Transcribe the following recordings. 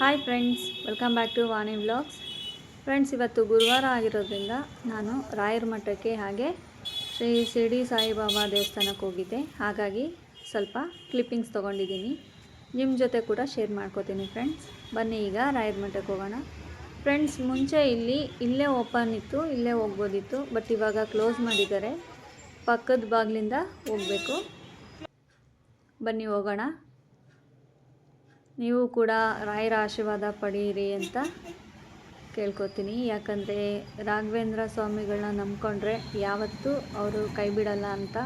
Hi friends welcome back to Vani vlogs friends ಇವತ್ತು ಗುರುವಾರ ಆಗಿರೋದ್ರಿಂದ ನಾನು ರಾಯರ ಮಠಕ್ಕೆ ಹಾಗೆ ಶ್ರೀ ಶಿರ್ಡಿ ಸಾಯಿಬಾಬಾ ದೇವಸ್ಥಾನಕ್ಕೆ ಹೋಗಿದ್ದೆ. ಹಾಗಾಗಿ ಸ್ವಲ್ಪ ಕ್ಲಿಪ್ಪಿಂಗ್ಸ್ ತೊಗೊಂಡಿದ್ದೀನಿ. ನಿಮ್ಮ ಜೊತೆ ಕೂಡ ಶೇರ್ ಮಾಡ್ಕೋತೀನಿ ಫ್ರೆಂಡ್ಸ್ ಬನ್ನಿ ಈಗ ರಾಯರ ಮಠಕ್ಕೆ ಹೋಗೋಣ. ಫ್ರೆಂಡ್ಸ್ ಮುಂಚೆ ಇಲ್ಲಿ, ಇಲ್ಲೇ ಓಪನ್ ಇತ್ತು, ಇಲ್ಲೇ ಹೋಗ್ಬೋದಿತ್ತು ಬಟ್ ಇವಾಗ ಕ್ಲೋಸ್ ಮಾಡಿದ್ದಾರೆ. ಪಕ್ಕದ ಬಾಗಿಲಿಂದ ಹೋಗಬೇಕು. ಬನ್ನಿ ಹೋಗೋಣ. ನೀವು ಕೂಡ ರಾಯರ ಆಶೀರ್ವಾದ ಪಡೀರಿ ಅಂತ ಕೇಳ್ಕೊತೀನಿ. ಯಾಕಂದರೆ ರಾಘವೇಂದ್ರ ಸ್ವಾಮಿಗಳನ್ನ ನಂಬ್ಕೊಂಡ್ರೆ ಯಾವತ್ತೂ ಅವರು ಕೈ ಬಿಡಲ್ಲ ಅಂತ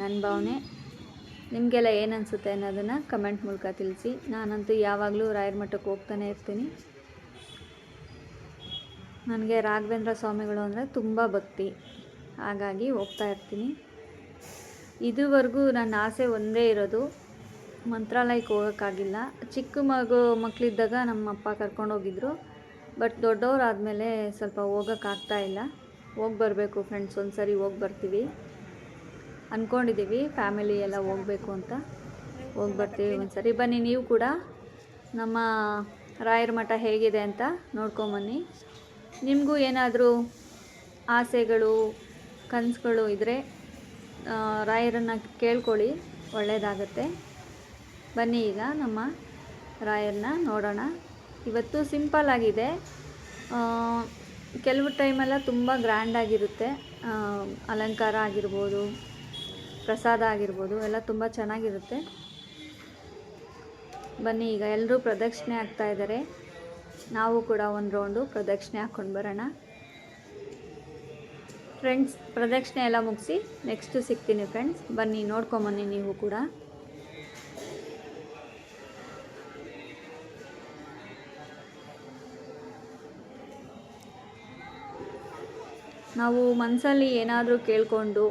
ನನ್ನ ಭಾವನೆ. ನಿಮಗೆಲ್ಲ ಏನು ಅನಿಸುತ್ತೆ ಅನ್ನೋದನ್ನು ಕಮೆಂಟ್ ಮೂಲಕ ತಿಳಿಸಿ. ನಾನಂತೂ ಯಾವಾಗಲೂ ರಾಯರ ಮಠಕ್ಕೆ ಹೋಗ್ತಾನೆ ಇರ್ತೀನಿ. ನನಗೆ ರಾಘವೇಂದ್ರ ಸ್ವಾಮಿಗಳು ಅಂದರೆ ತುಂಬ ಭಕ್ತಿ. ಹಾಗಾಗಿ ಹೋಗ್ತಾ ಇರ್ತೀನಿ. ಇದುವರೆಗೂ ನನ್ನ ಆಸೆ ಒಂದೇ ಇರೋದು ಮಂತ್ರಾಲಯಕ್ಕೆ ಹೋಗೋಕ್ಕಾಗಿಲ್ಲ. ಚಿಕ್ಕ ಮಗು ಮಕ್ಕಳಿದ್ದಾಗ ನಮ್ಮ ಅಪ್ಪ ಕರ್ಕೊಂಡೋಗಿದ್ರು ಬಟ್ ದೊಡ್ಡವರಾದಮೇಲೆ ಸ್ವಲ್ಪ ಹೋಗೋಕ್ಕಾಗ್ತಾ ಇಲ್ಲ. ಹೋಗಿ ಬರಬೇಕು ಫ್ರೆಂಡ್ಸ್ ಒಂದು ಸರಿ ಹೋಗಿ ಬರ್ತೀವಿ. ಅಂದ್ಕೊಂಡಿದ್ದೀವಿ ಫ್ಯಾಮಿಲಿ ಎಲ್ಲ ಹೋಗಬೇಕು ಅಂತ. ಹೋಗಿ ಬರ್ತೀವಿ ಒಂದು ಸರಿ ಬನ್ನಿ ನೀವು ಕೂಡ. ನಮ್ಮ ರಾಯರ ಮಠ ಹೇಗಿದೆ ಅಂತ ನೋಡ್ಕೊಂಬನ್ನಿ ನಿಮಗೂ ಏನಾದರೂ ಆಸೆಗಳು, ಕನಸುಗಳು ಇದ್ದರೆ ರಾಯರನ್ನು ಕೇಳ್ಕೊಳ್ಳಿ. ಒಳ್ಳೆಯದಾಗತ್ತೆ ಬನ್ನಿ ಈಗ ನಮ್ಮ ರಾಯರನ್ನ ನೋಡೋಣ. ಇವತ್ತು ಸಿಂಪಲ್ ಆಗಿದೆ. ಕೆಲವು ಟೈಮೆಲ್ಲ ತುಂಬ ಗ್ರ್ಯಾಂಡಾಗಿರುತ್ತೆ ಅಲಂಕಾರ ಆಗಿರ್ಬೋದು, ಪ್ರಸಾದ ಆಗಿರ್ಬೋದು, ಎಲ್ಲ ತುಂಬ ಚೆನ್ನಾಗಿರುತ್ತೆ. ಬನ್ನಿ ಈಗ ಎಲ್ಲರೂ ಪ್ರದಕ್ಷಿಣೆ ಆಗ್ತಾ ಇದ್ದಾರೆ. ನಾವು ಕೂಡ ಒಂದು ರೌಂಡು ಪ್ರದಕ್ಷಿಣೆ ಹಾಕ್ಕೊಂಡು ಬರೋಣ. ಫ್ರೆಂಡ್ಸ್ ಪ್ರದಕ್ಷಿಣೆ ಎಲ್ಲ ಮುಗಿಸಿ ನೆಕ್ಸ್ಟು ಸಿಗ್ತೀನಿ ಫ್ರೆಂಡ್ಸ್ ಬನ್ನಿ ನೋಡ್ಕೊಂಬನ್ನಿ ನೀವು ಕೂಡ. ನಾವು ಮನಸ್ಸಲ್ಲಿ ಏನಾದರೂ ಕೇಳಿಕೊಂಡು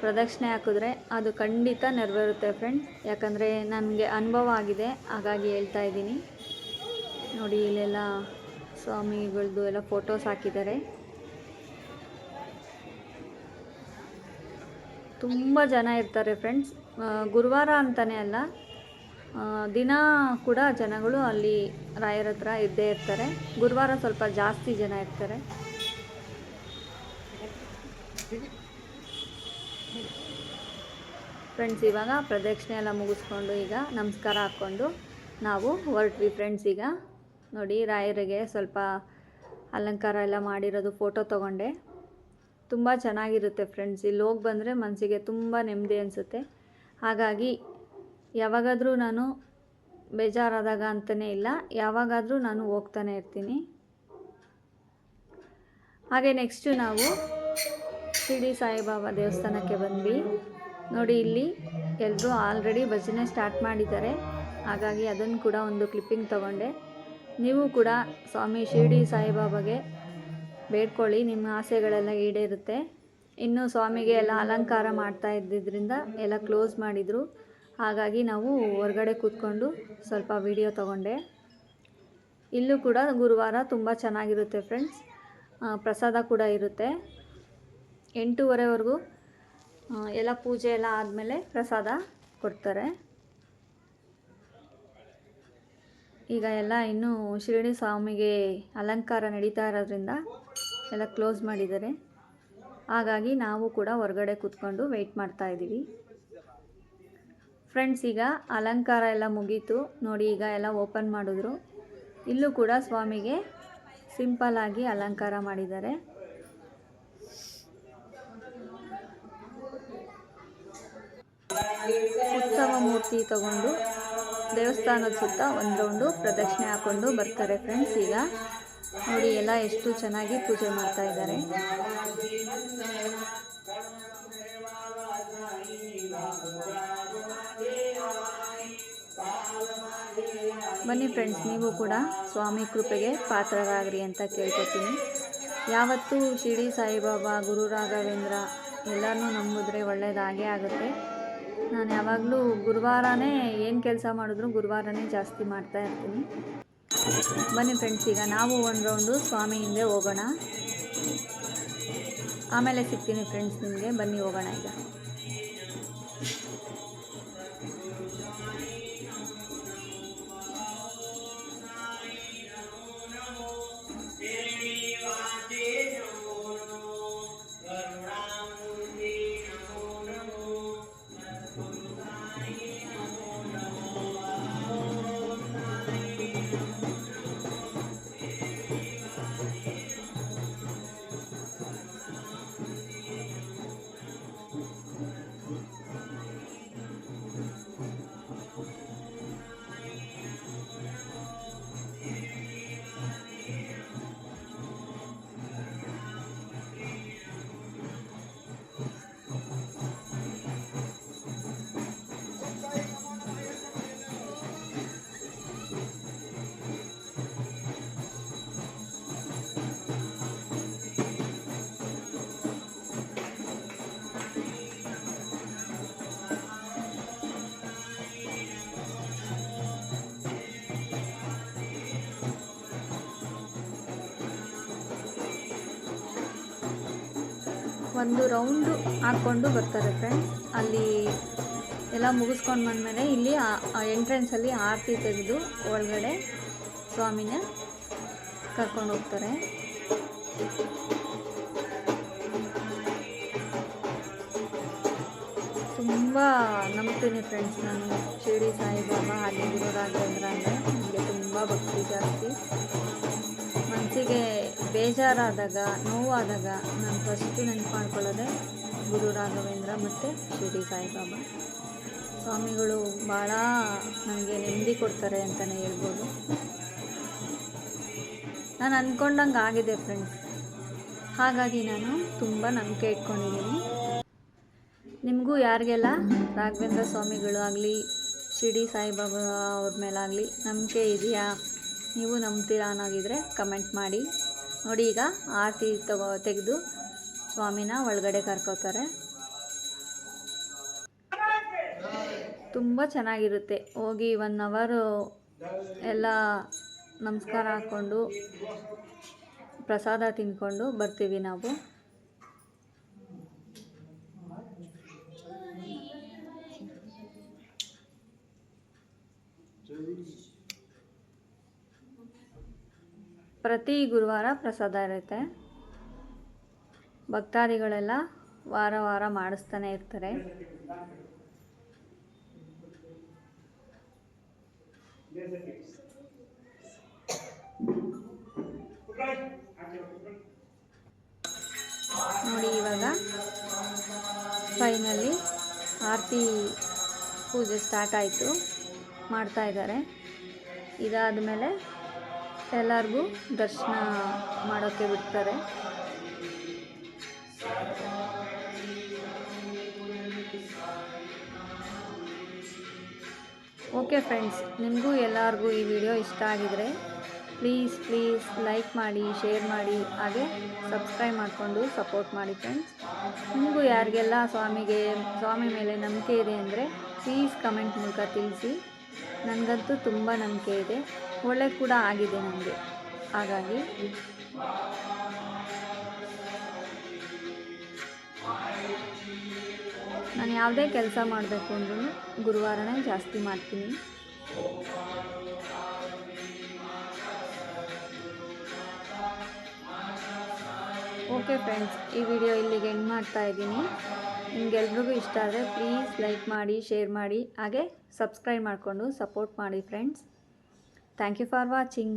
ಪ್ರದಕ್ಷಿಣೆ ಹಾಕಿದ್ರೆ ಅದು ಖಂಡಿತ ನೆರವೇರುತ್ತೆ ಫ್ರೆಂಡ್ಸ್ ಯಾಕಂದರೆ ನನಗೆ ಅನುಭವ ಆಗಿದೆ, ಹಾಗಾಗಿ ಹೇಳ್ತಾ ಇದ್ದೀನಿ. ನೋಡಿ, ಇಲ್ಲೆಲ್ಲ ಸ್ವಾಮಿಗಳದ್ದು ಎಲ್ಲ ಫೋಟೋಸ್ ಹಾಕಿದ್ದಾರೆ. ತುಂಬ ಜನ ಇರ್ತಾರೆ ಫ್ರೆಂಡ್ಸ್ ಗುರುವಾರ ಅಂತಲೇ ಅಲ್ಲ ದಿನ ಕೂಡ ಜನಗಳು ಅಲ್ಲಿ ರಾಯರ ಹತ್ರ ಇದ್ದೇ ಇರ್ತಾರೆ. ಗುರುವಾರ ಸ್ವಲ್ಪ ಜಾಸ್ತಿ ಜನ ಇರ್ತಾರೆ. ಫ್ರೆಂಡ್ಸ್ ಇವಾಗ ಪ್ರದಕ್ಷಿಣೆ ಎಲ್ಲ ಮುಗಿಸ್ಕೊಂಡು ಈಗ ನಮಸ್ಕಾರ ಹಾಕ್ಕೊಂಡು ನಾವು ಹೊರಟ್ವಿ ಫ್ರೆಂಡ್ಸ್ ಈಗ. ನೋಡಿ, ರಾಯರಿಗೆ ಸ್ವಲ್ಪ ಅಲಂಕಾರ ಎಲ್ಲ ಮಾಡಿರೋದು ಫೋಟೋ ತೊಗೊಂಡೆ. ತುಂಬ ಚೆನ್ನಾಗಿರುತ್ತೆ ಫ್ರೆಂಡ್ಸ್ ಇಲ್ಲಿ ಹೋಗಿ ಬಂದರೆ ಮನಸ್ಸಿಗೆ ತುಂಬ ನೆಮ್ಮದಿ ಅನಿಸುತ್ತೆ. ಹಾಗಾಗಿ ಯಾವಾಗಾದರೂ ನಾನು ಬೇಜಾರಾದಾಗ ಅಂತಲೇ ಇಲ್ಲ, ಯಾವಾಗಾದರೂ ನಾನು ಹೋಗ್ತಾನೆ ಇರ್ತೀನಿ. ಹಾಗೆ ನೆಕ್ಸ್ಟು ನಾವು ಶಿರ್ಡಿ ಸಾಯಿಬಾಬಾ ದೇವಸ್ಥಾನಕ್ಕೆ ಬಂದ್ವಿ. ನೋಡಿ, ಇಲ್ಲಿ ಎಲ್ಲರೂ ಆಲ್ರೆಡಿ ಭಜನೆ ಸ್ಟಾರ್ಟ್ ಮಾಡಿದ್ದಾರೆ. ಹಾಗಾಗಿ ಅದನ್ನು ಕೂಡ ಒಂದು ಕ್ಲಿಪ್ಪಿಂಗ್ ತಗೊಂಡೆ. ನೀವು ಕೂಡ ಸ್ವಾಮಿ ಶಿರಡಿ ಸಾಯಿಬಾಬಾಗೆ ಬೇಡ್ಕೊಳ್ಳಿ, ನಿಮ್ಮ ಆಸೆಗಳೆಲ್ಲ ಈಡೇರುತ್ತೆ. ಇನ್ನು ಸ್ವಾಮಿಗೆ ಎಲ್ಲ ಅಲಂಕಾರ ಮಾಡ್ತಾ ಇದ್ದಿದ್ದರಿಂದ ಎಲ್ಲ ಕ್ಲೋಸ್ ಮಾಡಿದರು. ಹಾಗಾಗಿ ನಾವು ಹೊರಗಡೆ ಕೂತ್ಕೊಂಡು ಸ್ವಲ್ಪ ವಿಡಿಯೋ ತಗೊಂಡೆ. ಇಲ್ಲೂ ಕೂಡ ಗುರುವಾರ ತುಂಬ ಚೆನ್ನಾಗಿರುತ್ತೆ ಫ್ರೆಂಡ್ಸ್ ಪ್ರಸಾದ ಕೂಡ ಇರುತ್ತೆ. ಎಂಟೂವರೆವರೆಗೂ ಎಲ್ಲ ಪೂಜೆ ಎಲ್ಲ ಆದಮೇಲೆ ಪ್ರಸಾದ ಕೊಡ್ತಾರೆ. ಈಗ ಎಲ್ಲ ಇನ್ನೂ ಶಿರಡಿ ಸ್ವಾಮಿಗೆ ಅಲಂಕಾರ ನಡೀತಾ ಇರೋದ್ರಿಂದ ಎಲ್ಲ ಕ್ಲೋಸ್ ಮಾಡಿದ್ದಾರೆ. ಹಾಗಾಗಿ ನಾವು ಕೂಡ ಹೊರಗಡೆ ಕೂತ್ಕೊಂಡು ವೆಯ್ಟ್ ಮಾಡ್ತಾ ಇದ್ದೀವಿ. ಫ್ರೆಂಡ್ಸ್ ಈಗ ಅಲಂಕಾರ ಎಲ್ಲ ಮುಗೀತು. ನೋಡಿ, ಈಗ ಎಲ್ಲ ಓಪನ್ ಮಾಡಿದ್ರು. ಇಲ್ಲೂ ಕೂಡ ಸ್ವಾಮಿಗೆ ಸಿಂಪಲ್ ಆಗಿ ಅಲಂಕಾರ ಮಾಡಿದ್ದಾರೆ. ಉತ್ಸವ ಮೂರ್ತಿ ತಗೊಂಡು ದೇವಸ್ಥಾನದ ಸುತ್ತ ಒಂದು ರೌಂಡು ಪ್ರದಕ್ಷಿಣೆ ಹಾಕೊಂಡು ಬರ್ತಾರೆ ಫ್ರೆಂಡ್ಸ್ ಈಗ ನೋಡಿ ಎಲ್ಲ ಎಷ್ಟು ಚೆನ್ನಾಗಿ ಪೂಜೆ ಮಾಡ್ತಾ ಇದ್ದಾರೆ. ಬನ್ನಿ ಫ್ರೆಂಡ್ಸ್ ನೀವು ಕೂಡ ಸ್ವಾಮಿ ಕೃಪೆಗೆ ಪಾತ್ರರಾಗ್ರಿ ಅಂತ ಕೇಳ್ಕೊತೀನಿ. ಯಾವತ್ತೂ ಶಿರ್ಡಿ ಸಾಯಿಬಾಬಾ, ಗುರು ರಾಘವೇಂದ್ರ ಎಲ್ಲರನ್ನೂ ನಂಬಿದ್ರೆ ಒಳ್ಳೆಯದಾಗೇ ಆಗುತ್ತೆ. ನಾನು ಯಾವಾಗಲೂ ಗುರುವಾರನೇ ಏನು ಕೆಲಸ ಮಾಡಿದ್ರು ಗುರುವಾರನೇ ಜಾಸ್ತಿ ಮಾಡ್ತಾ ಇರ್ತೀನಿ. ಬನ್ನಿ ಫ್ರೆಂಡ್ಸ್ ಈಗ ನಾವು ಒಂದು ರೌಂಡು ಸ್ವಾಮಿ ಹಿಂದೆ ಹೋಗೋಣ. ಆಮೇಲೆ ಸಿಗ್ತೀನಿ ಫ್ರೆಂಡ್ಸ್ ನಿಮಗೆ. ಬನ್ನಿ ಹೋಗೋಣ ಈಗ. ಒಂದು ರೌಂಡು ಹಾಕ್ಕೊಂಡು ಬರ್ತಾರೆ ಫ್ರೆಂಡ್ಸ್ ಅಲ್ಲಿ ಎಲ್ಲ ಮುಗಿಸ್ಕೊಂಡು ಬಂದಮೇಲೆ ಇಲ್ಲಿ ಎಂಟ್ರೆನ್ಸಲ್ಲಿ ಆರತಿ ತೆಗೆದು ಒಳಗಡೆ ಸ್ವಾಮಿನ ಕರ್ಕೊಂಡು ಹೋಗ್ತಾರೆ. ತುಂಬ ನಂಬ್ತೀನಿ ಫ್ರೆಂಡ್ಸ್ ನಾನು. ಶಿರಡಿ ಸಾಯಿಬಾಬಾ ಹಾಗೆ ಗುರು ರಾಘವೇಂದ್ರ ಅಂದರೆ ನನಗೆ ತುಂಬ ಭಕ್ತಿ ಜಾಸ್ತಿ. ಮನಸ್ಸಿಗೆ ಬೇಜಾರಾದಾಗ, ನೋವಾದಾಗ ನಾನು ಫಸ್ಟು ನೆನಪು ಮಾಡ್ಕೊಳ್ಳೋದೆ ಗುರು ರಾಘವೇಂದ್ರ ಮತ್ತು ಶಿರಡಿ ಸಾಯಿಬಾಬಾ. ಸ್ವಾಮಿಗಳು ಭಾಳ ನನಗೆ ನೆಮ್ಮದಿ ಕೊಡ್ತಾರೆ ಅಂತಲೇ ಹೇಳ್ಬೋದು. ನಾನು ಅಂದ್ಕೊಂಡಂಗೆ ಆಗಿದೆ ಫ್ರೆಂಡ್ಸ್. ಹಾಗಾಗಿ ನಾನು ತುಂಬ ನಂಬಿಕೆ ಇಟ್ಕೊಂಡಿದ್ದೀನಿ. ನಿಮಗೂ ಯಾರಿಗೆಲ್ಲ ರಾಘವೇಂದ್ರ ಸ್ವಾಮಿಗಳು ಆಗಲಿ ಶಿರಡಿ ಸಾಯಿಬಾಬಾ ಅವ್ರ ಮೇಲಾಗಲಿ ನಂಬಿಕೆ ಇದೆಯಾ? ನೀವು ನಂಬ್ತೀರಾ ಅನ್ನೋಗಿದ್ರೆ ಕಮೆಂಟ್ ಮಾಡಿ. ನೋಡಿ ಈಗ ಆರತಿ ತಗೋ ತೆಗೆದು ಸ್ವಾಮಿನ ಒಳಗಡೆ ಕರ್ಕೋತಾರೆ. ತುಂಬ ಚೆನ್ನಾಗಿರುತ್ತೆ. ಹೋಗಿ ಒನ್ ಅವರು ಎಲ್ಲ ನಮಸ್ಕಾರ ಹಾಕ್ಕೊಂಡು ಪ್ರಸಾದ ತಿಂದ್ಕೊಂಡು ಬರ್ತೀವಿ ನಾವು. ಪ್ರತಿ ಗುರುವಾರ ಪ್ರಸಾದ ಇರುತ್ತೆ. ಭಕ್ತಾದಿಗಳೆಲ್ಲ ವಾರ ವಾರ ಮಾಡಿಸ್ತಾನೆ ಇರ್ತಾರೆ. ನೋಡಿ ಇವಾಗ ಫೈನಲಿ ಆರತಿ ಪೂಜೆ ಸ್ಟಾರ್ಟ್ ಆಯಿತು. ಮಾಡ್ತಾ ಇದ್ದಾರೆ. ಇದಾದ ಮೇಲೆ ಎಲ್ಲರಿಗೂ ದರ್ಶನ ಮಾಡೋಕ್ಕೆ ಬಿಡ್ತಾರೆ. ಓಕೆ ಫ್ರೆಂಡ್ಸ್, ನಿಮಗೂ ಎಲ್ಲರಿಗೂ ಈ ವಿಡಿಯೋ ಇಷ್ಟ ಆಗಿದರೆ ಪ್ಲೀಸ್ ಪ್ಲೀಸ್ ಲೈಕ್ ಮಾಡಿ, ಶೇರ್ ಮಾಡಿ, ಹಾಗೆ ಸಬ್ಸ್ಕ್ರೈಬ್ ಮಾಡಿಕೊಂಡು ಸಪೋರ್ಟ್ ಮಾಡಿ ಫ್ರೆಂಡ್ಸ್. ನಿಮಗೂ ಯಾರಿಗೆಲ್ಲ ಸ್ವಾಮಿಗೆ, ಸ್ವಾಮಿ ಮೇಲೆ ನಂಬಿಕೆ ಇದೆ ಅಂದರೆ ಪ್ಲೀಸ್ ಕಮೆಂಟ್ ಮೂಲಕ ತಿಳಿಸಿ. ನನಗಂತೂ ತುಂಬ ನಂಬಿಕೆ ಇದೆ. ಒಳ್ಳೆ ಕೂಡ ಆಗಿದೆ ನನಗೆ ಹಾಗಾಗಿ ನಾನು ಯಾವುದೇ ಕೆಲಸ ಮಾಡಬೇಕು ಅಂದ್ರೂ ಗುರುವಾರನೇ ಜಾಸ್ತಿ ಮಾಡ್ತೀನಿ. ಓಕೆ ಫ್ರೆಂಡ್ಸ್, ಈ ವಿಡಿಯೋ ಇಲ್ಲಿಗೆ ಎಂಡ್ ಮಾಡ್ತಾ ಇದ್ದೀನಿ. ನಿಮಗೆಲ್ರಿಗೂ ಇಷ್ಟ ಆದರೆ ಪ್ಲೀಸ್ ಲೈಕ್ ಮಾಡಿ, ಶೇರ್ ಮಾಡಿ, ಹಾಗೆ ಸಬ್ಸ್ಕ್ರೈಬ್ ಮಾಡಿಕೊಂಡು ಸಪೋರ್ಟ್ ಮಾಡಿ friends. Thank you for watching.